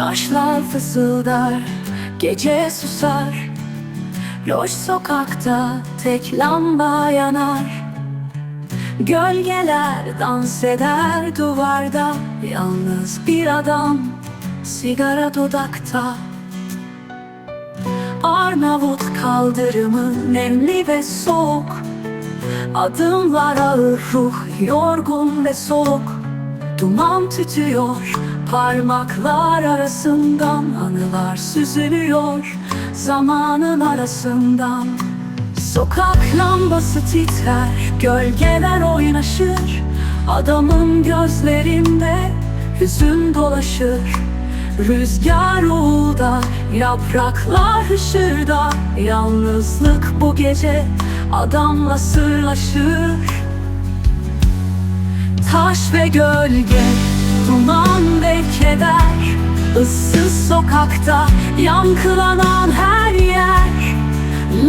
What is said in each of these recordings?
Taşlar fısıldar Gece susar. Loş sokakta tek lamba yanar. Gölgeler dans eder duvarda. Yalnız bir adam sigara dudakta. Arnavut kaldırımı nemli ve soğuk. Adımlar ağır ruh yorgun ve soğuk Duman tütüyor parmaklar arasından Anılar süzülüyor zamanın arasından. Sokak lambası titrer, gölgeler oynaşır Adamın gözlerinde hüzün dolaşır. Rüzgar uğulda, yapraklar hışırda Yalnızlık bu gece adamla sırlaşır Taş ve gölge, duman ve keder Issız sokakta yankılanan her yer.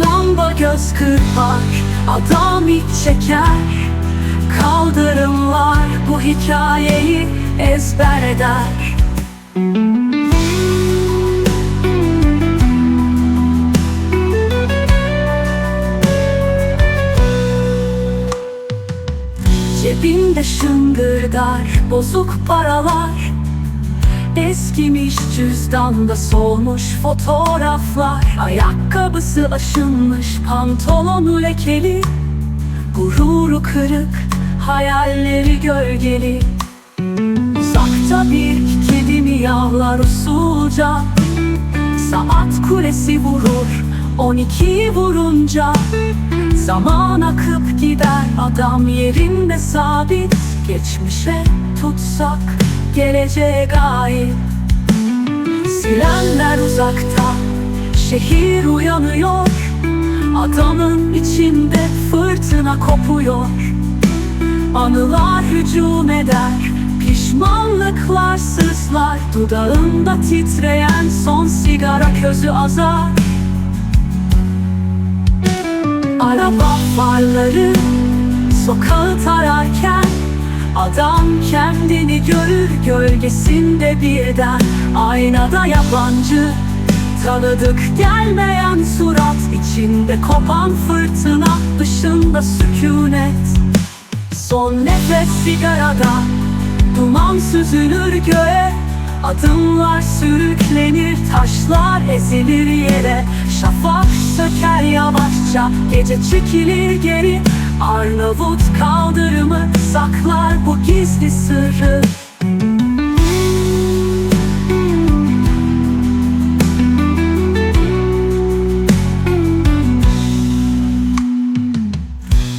Lamba göz kırpar, adam iç çeker. Kaldırımlar bu hikayeyi ezber eder Cebinde şıngırdar bozuk paralar. Eskimiş cüzdanda solmuş fotoğraflar. Ayakkabısı aşınmış pantolonu lekeli. Gururu kırık hayalleri gölgeli. Uzakta bir kedi miyavlar usulca. Saat kulesi vurur on ikiyi vurunca Zaman akıp gider adam yerinde sabit. Geçmişe tutsak geleceğe gayet. Sirenler uzakta şehir uyanıyor. Adamın içinde fırtına kopuyor. Anılar hücum eder Pişmanlıklar sızlar. Dudağında titreyen son sigara közü azar Araba farları sokağı tararken Adam kendini görür gölgesinde birden Aynada yabancı Tanıdık gelmeyen surat içinde kopan fırtına Dışında sükunet. Son nefes sigarada Duman süzülür göğe. Adımlar sürüklenir Taşlar ezilir yere. Şafak söker yavaşça Gece çekilir geri. Arnavut kaldırımı Saklar bu gizli sırrı.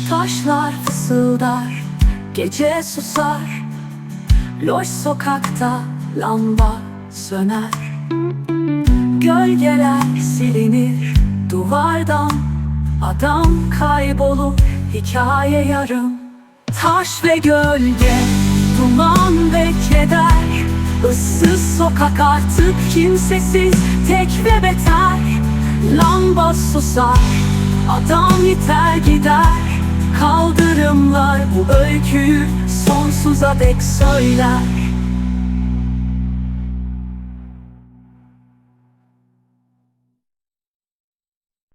Taşlar fısıldar Gece susar. Loş sokakta lamba söner. Gölgeler silinir duvardan Adam kaybolur hikaye yarım. Taş ve gölge, duman ve keder. Issız sokak artık kimsesiz, tek ve beter. Lamba susar, adam iter gider. Kaldırımlar bu öyküyü sonsuza dek söyler